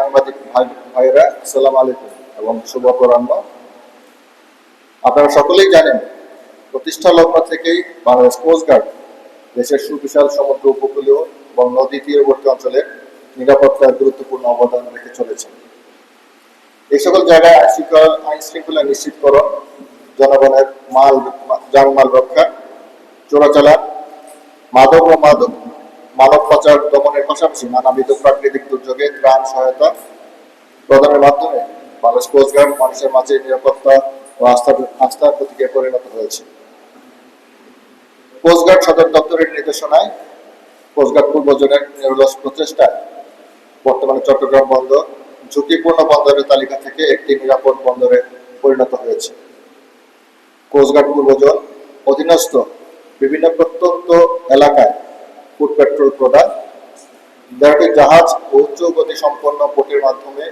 সাংবাদিক ভাই ভাইয়েরা, আসসালামু আলাইকুম এবং শুভ অপরাহ্ন আপনারা সকলেই জানেন, প্রতিষ্ঠা লগ্ন থেকেই বাংলাদেশ কোস্ট গার্ড দেশের সুবিশাল, সমুদ্র, উপকূলীয় এবং নদী তীরবর্তী অঞ্চলের নিরাপত্তার গুরুত্বপূর্ণ অবদান রেখে চলেছে। এই সকল জায়গায় আইন শৃঙ্খলা আইন শৃঙ্খলা নিশ্চিতকরণ, জনগণের মাল যানমাল রক্ষা, চোরাচালান, মাদক ও মাদক মানব পাচার দমনের পাশাপাশি নানাবিধ প্রাকৃতিক দুর্যোগে ত্রাণ সহায়তা প্রদানের মাধ্যমে বাংলাদেশ কোস্টগার্ড মানুষের মাঝে নিরাপত্তা ও আস্থার আস্থার প্রতীকে পরিণত হয়েছে। কোস্টগার্ড সদর দপ্তরের নির্দেশনায় কোস্টগার্ড পূর্বজনের নিরলস প্রচেষ্টায় বর্তমানে চট্টগ্রাম বন্দর ঝুঁকিপূর্ণ বন্দরের তালিকা থেকে একটি নিরাপদ বন্দরে পরিণত হয়েছে। কোস্টগার্ড পূর্বজন অধীনস্থ বিভিন্ন প্রত্যন্ত এলাকায় ফুড পেট্রোল প্রদান দেড়টি জাহাজ উচ্চ গতি সম্পন্ন বোটের মাধ্যমে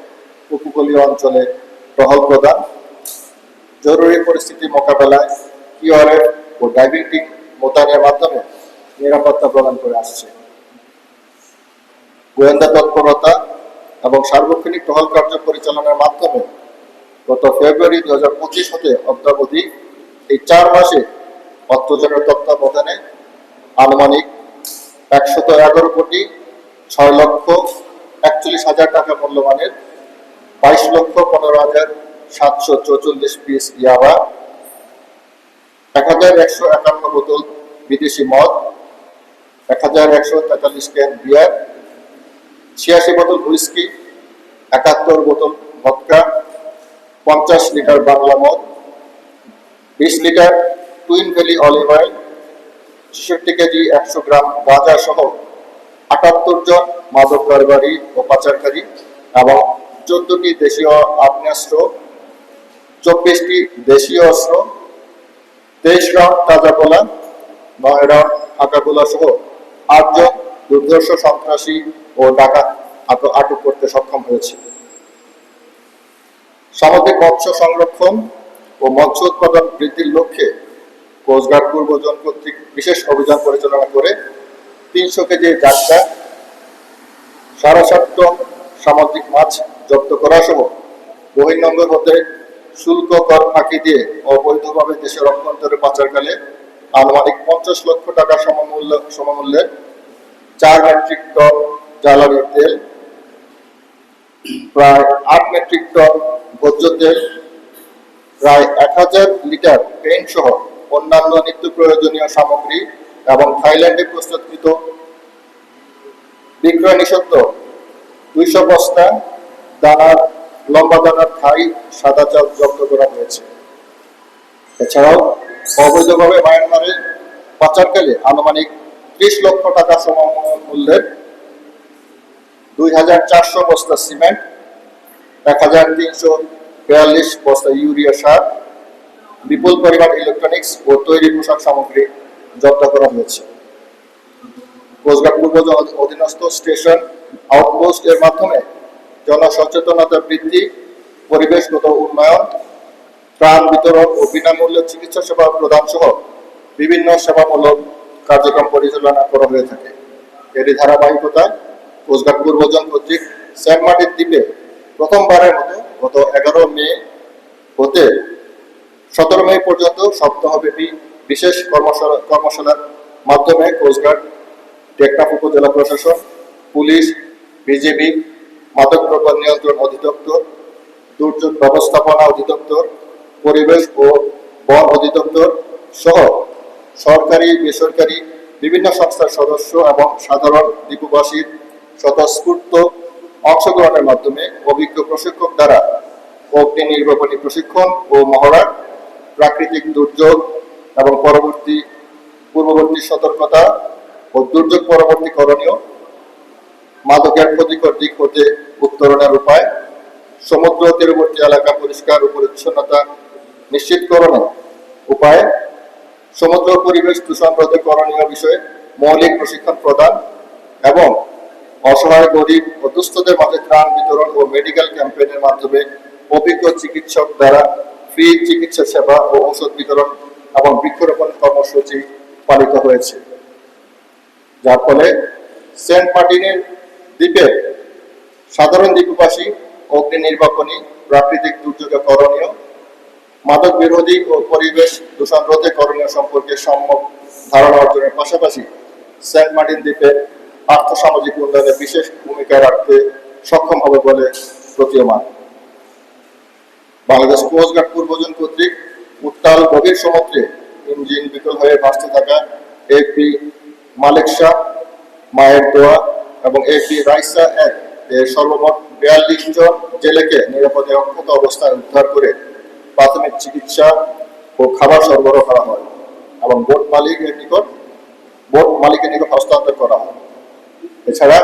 উপকূলীয় অঞ্চলে টহল প্রদান জরুরি পরিস্থিতি মোকাবেলায় কিওয়ারএফ ও ডাইভিং টিম মোতায়েনের মাধ্যমে নিরাপত্তা প্রদান করে আসছে। গোয়েন্দা তৎপরতা এবং সার্বক্ষণিক টহল কার্য পরিচালনার মাধ্যমে গত ফেব্রুয়ারি দু হাজার পঁচিশ হতে অদ্যাবধি এই চার মাসে অর্থজনের তত্ত্বাবধানে আনুমানিক একশত এগারো কোটি ছয় লক্ষ একচল্লিশ হাজার টাকা মূল্যমানের বাইশ লক্ষ পনেরো হাজার সাতশো চৌচল্লিশ পিস ইয়াবা, এক হাজার একশো একান্ন বোতল বিদেশি মদ, এক হাজার একশো তেতাল্লিশ ক্যান বিয়ার, ছিয়াশি বোতল হুইস্কি, একাত্তর বোতল ভদকা, পঞ্চাশ লিটার বাংলা মদ, বিশ litre Twin Valley olive oil ছেষট্টি কেজি, একশো গ্রাম গাঁজা সহ আটাত্তর জন মাদক কারবারি ও পাচারকারী এবং চোদ্দটি দেশীয় আগ্নেয়াস্ত্র, চব্বিশটি দেশীয় অস্ত্র তেইশ রাউন্ড তাজা গোলা নয় রাউন্ড ফাঁকা গোলা সহ আটজন দুর্ধর্ষ সন্ত্রাসী ও ডাকাত আট- আটক করতে সক্ষম হয়েছে। সামুদ্রিক মৎস্য সংরক্ষণ ও মৎস্য উৎপাদন বৃদ্ধির লক্ষ্যে কোস্টগার্ড পূর্বজন কর্তৃক বিশেষ অভিযান পরিচালনা করে তিনশো কেজি যাত্রা সাড়ে সাত টন সামুদ্রিক মাছ জব্দ করা সহ বহির্নগর হতে শুল্ক কর ফাঁকি দিয়ে অবৈধভাবে দেশের অভ্যন্তরে পাচারকালে আনুমানিক পঞ্চাশ লক্ষ টাকা সমমূল্য সমমূল্যের চার মেট্রিক টন জ্বালানি তেল, প্রায় আট মেট্রিক টন ভোজ্য তেল, প্রায় এক হাজার লিটার পেইন্ট সহ অন্যান্য নিত্য প্রয়োজনীয় সামগ্রী এবং থাইল্যান্ডে প্রস্তুতকৃত বিক্রয় নিষিদ্ধ। দুইশো বস্তা দানার, লম্বা দানার থাই, সাদা চাল জব্দ করা হয়েছে। এছাড়াও অবৈধভাবে মায়ানমারে পাচারকালে আনুমানিক ত্রিশ লক্ষ টাকা সমমূল্যের দুই হাজার চারশো বস্তা সিমেন্ট, এক হাজার তিনশো বিয়াল্লিশ বস্তা ইউরিয়া সার বিপুল পরিমাণ ইলেকট্রনিক্স ও তৈরি পোশাক সামগ্রী জব্দ করা হয়েছে। কোস্টগার্ড পূর্ব অধীনস্থ স্টেশন আউটপোস্ট এর মাধ্যমে জনসচেতনতা বৃদ্ধি পরিবেশগত উন্নয়ন ত্রাণ বিতরণ ও বিনামূল্যে চিকিৎসা সেবা প্রদান সহ বিভিন্ন সেবামূলক কার্যক্রম পরিচালনা করা হয়ে থাকে। এরই ধারাবাহিকতায় কোস্টগার্ড পূর্বজন কর্তৃক সেন্ট মার্টিন দ্বীপে প্রথমবারের মতো গত এগারো মে হতে সতেরো মে পর্যন্ত সপ্তাহব্যাপী বিশেষ কর্মশালা কর্মশালার মাধ্যমে কোস্টগার্ড টেকনাফ উপজেলা প্রশাসন পুলিশ বিজেপি মাদকদ্রব্য নিয়ন্ত্রণ অধিদপ্তর, দুর্যোগ ব্যবস্থাপনা অধিদপ্তর, পরিবেশ ও বন অধিদপ্তর সহ সরকারি, বেসরকারি বিভিন্ন সংস্থার সদস্য এবং সাধারণ দ্বীপবাসীর স্বতঃস্ফূর্ত অংশগ্রহণের মাধ্যমে অভিজ্ঞ প্রশিক্ষক দ্বারা অগ্নি নির্বাপনী প্রশিক্ষণ ও মহড়া প্রাকৃতিক দুর্যোগ এবং পরবর্তী পূর্ববর্তী সতর্কতা ও দুর্যোগ পরবর্তী করণীয় মাদকের ক্ষতিকর দিক হতে উত্তরণের উপায়, সমুদ্র তীরবর্তী এলাকা পরিষ্কার ও পরিচ্ছন্নতা নিশ্চিতকরণের উপায়, সমুদ্র পরিবেশ দূষণ রোধে করণীয় বিষয়ে মৌলিক প্রশিক্ষণ প্রদান এবং অসহায়, গরিব ও দুস্থদের মাঝে ত্রাণ বিতরণ ও মেডিকেল ক্যাম্পেইনের মাধ্যমে অভিজ্ঞ চিকিৎসক দ্বারা ফ্রি চিকিৎসা সেবা ও ঔষধ বিতরণ এবং বৃক্ষরোপণ কর্মসূচি পালিত হয়েছে। যার ফলে সেন্ট মার্টিনের দ্বীপে সাধারণ দ্বীপবাসী, অগ্নি নির্বাপনী, প্রাকৃতিক দুর্যোগে করণীয়, মাদক বিরোধী ও পরিবেশ দূষণ রোধে করণীয় সম্পর্কে সম্যক ধারণা অর্জনের পাশাপাশি সেন্ট মার্টিন দ্বীপের আর্থসামাজিক উন্নয়নে বিশেষ ভূমিকা রাখতে সক্ষম হবে বলে প্রতীয়মান। বাংলাদেশ কোস্টগার্ড উত্তাল গভীর সমুদ্রে ইঞ্জিন বিকল হয়ে ভাসতে থাকা এপি মালেক শাহ, মায়ের দোয়া এবং এপি রাইসা এক এর সর্বমোট বিয়াল্লিশ জন জেলেকে নিরাপদে অক্ষত অবস্থায় উদ্ধার করে প্রাথমিক চিকিৎসা ও খাবার সরবরাহ করা হয় এবং বোট মালিকের নিকট, বোট মালিকের নিকট হস্তান্তর করা হয়। এছাড়া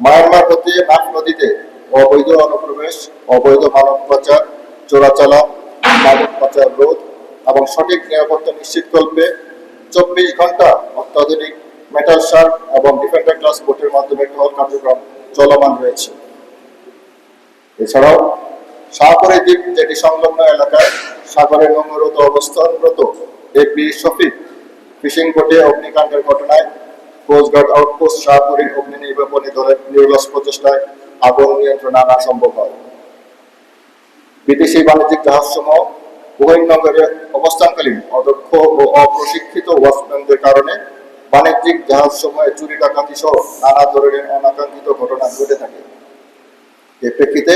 মায়ানমার হতে নাক নদীতে অবৈধ অনুপ্রবেশ, অবৈধ মানব পাচার, চোরাচালান মাদক পাচার রোধ এবং সঠিক নিরাপত্তা নিশ্চিতকল্পে চব্বিশ ঘণ্টা অত্যাধুনিক মেটাল শার্ক এবং ডিফেন্ডার ক্লাস বোটের মাধ্যমে টহল কার্যক্রম চলমান রয়েছে। এছাড়াও সাগরে দ্বীপ, যেটি সংলগ্ন এলাকায় সাগরে নোংরত অবস্থানরত এপি শফিক ফিশিং বোটে অগ্নিকাণ্ডের ঘটনায় কোস্টগার্ড আউটপোস্ট শাহপুরীর অগ্নি নির্বাপনী দলের নির্লস প্রচেষ্টায় আগুন নিয়ন্ত্রণে আনা সম্ভব হয়। বিদেশি বাণিজ্যিক জাহাজসমূহ বহির্নগরে অবস্থানকালীন অদক্ষ ও অপ্রশিক্ষিত ওয়াচম্যানদের কারণে বাণিজ্যিক জাহাজসমূহে চুরি, ডাকাতি সহ নানা ধরনের অনাকাঙ্ক্ষিত ঘটনা ঘটে থাকে। এর প্রেক্ষিতে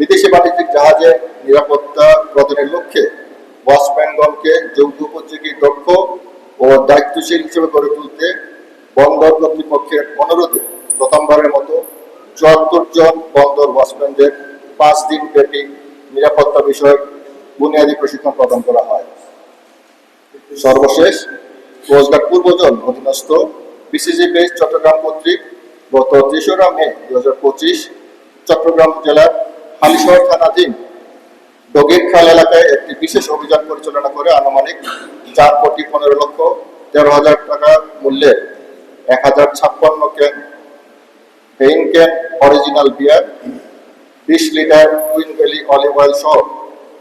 বিদেশি বাণিজ্যিক জাহাজে নিরাপত্তা প্রদানের লক্ষ্যে ওয়াচম্যানগণকে যৌথ উপযোগী দক্ষ ও দায়িত্বশীল হিসেবে গড়ে তুলতে বন্দর কর্তৃপক্ষের অনুরোধে প্রথমবারের মতো চুয়াত্তর জন বন্দর ওয়াচম্যানদের পাঁচ দিন ব্যাপী নিরাপত্তা বিষয়ক বুনিয়াদী প্রশিক্ষণ প্রদান করা হয়। সর্বশেষ, কোস্টগার্ড পূর্বজন অধীনস্থ বিসিজি বেস চট্টগ্রাম কর্তৃক গত তেসরা মে দু হাজার পঁচিশ চট্টগ্রাম জেলার হালিশহর থানাধীন ডগির খাল এলাকায় একটি বিশেষ অভিযান পরিচালনা করে আনুমানিক চার কোটি পনেরো লক্ষ তেরো হাজার টাকা মূল্যের এক হাজার ছাপ্পান্ন can Heineken original beer, বিশ litre Twin Valley olive oil সহ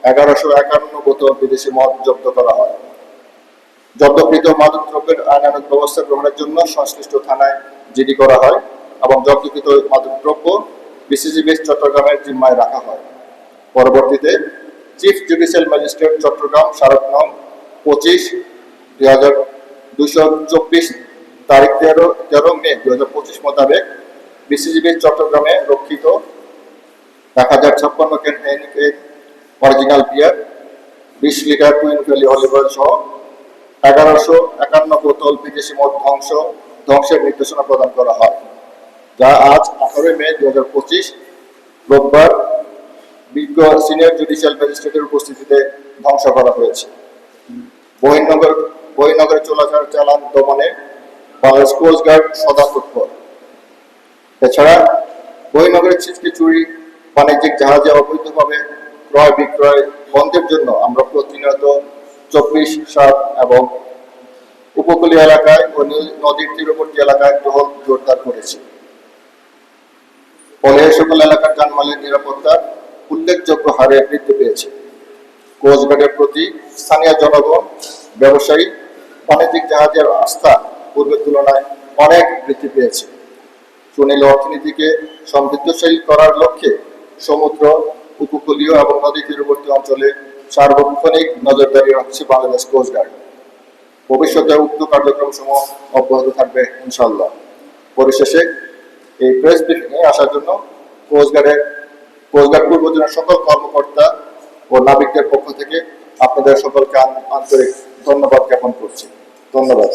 এগারোশো একান্ন বোতল বিদেশি মদ জব্দ করা হয়। জব্দকৃত মাদক দ্রব্যের আইনানুগ ব্যবস্থা গ্রহণের জন্য সংশ্লিষ্ট থানায় জিডি করা হয় এবং জব্দকৃত মাদক দ্রব্য বিসিজিবিএস চট্টগ্রামের জিম্মায় রাখা হয়। পরবর্তীতে চিফ জুডিশিয়াল ম্যাজিস্ট্রেট চট্টগ্রাম স্মারক নং পঁচিশ, দুই হাজার দুশো চব্বিশ, তারিখ তেরো তেরো মে দুই হাজার পঁচিশ মোতাবেক বিসিজিবিএস চট্টগ্রামে রক্ষিত এক হাজার ছাপ্পান্ন হেনিকের অরিজিনাল বিয়ার বিশ লিটার টুইন অলিভ অয়েল সহ এগারোশো একান্ন বোতল বিদেশি মদ ধ্বংস, ধ্বংসের নির্দেশনা প্রদান করা হয়, যা আজ আঠারোই মে দু হাজার পঁচিশ রোববার বিজ্ঞ সিনিয়র জুডিশিয়াল ম্যাজিস্ট্রেটের উপস্থিতিতে ধ্বংস করা হয়েছে। বহির্নগর, বহির্নগরে চলাচল চালান দমনে বাংলাদেশ কোস্ট গার্ড সদা তৎপর। এছাড়া বহির্নগরের ছিটকে চুরি বাণিজ্যিক জাহাজে অবৈধভাবে ক্রয় বিক্রয় বন্ধের জন্য আমরা প্রতিনিয়ত চব্বিশ, সাত এবং উপকূলীয় এলাকায় ও নদীর তীরবর্তী এলাকায় টহল জোরদার করেছি। ফলে সকল এলাকার যানমালের নিরাপত্তা উল্লেখযোগ্য হারে বৃদ্ধি পেয়েছে। কোস্টগার্ডের প্রতি স্থানীয় জনগণ, ব্যবসায়ী, বাণিজ্যিক জাহাজের আস্থা পূর্বের তুলনায় অনেক বৃদ্ধি পেয়েছে। সুনীল অর্থনীতিকে সমৃদ্ধশীল করার লক্ষ্যে সমুদ্র উপকূলীয় এবং নদী তীরবর্তী অঞ্চলে সার্বক্ষণিক নজরদারি রাখছে বাংলাদেশ কোস্টগার্ড ভবিষ্যতে উক্ত কার্যক্রম সমূহ অব্যাহত থাকবে ইনশাল্লাহ পরিশেষে এই প্রেস ব্রিফিংয়ে আসার জন্য কোস্টগার্ডের কোস্টগার্ড পূর্বজনের সকল কর্মকর্তা ও নাবিকদের পক্ষ থেকে আপনাদের সকলকে আন্তরিক ধন্যবাদ জ্ঞাপন করছি। ধন্যবাদ।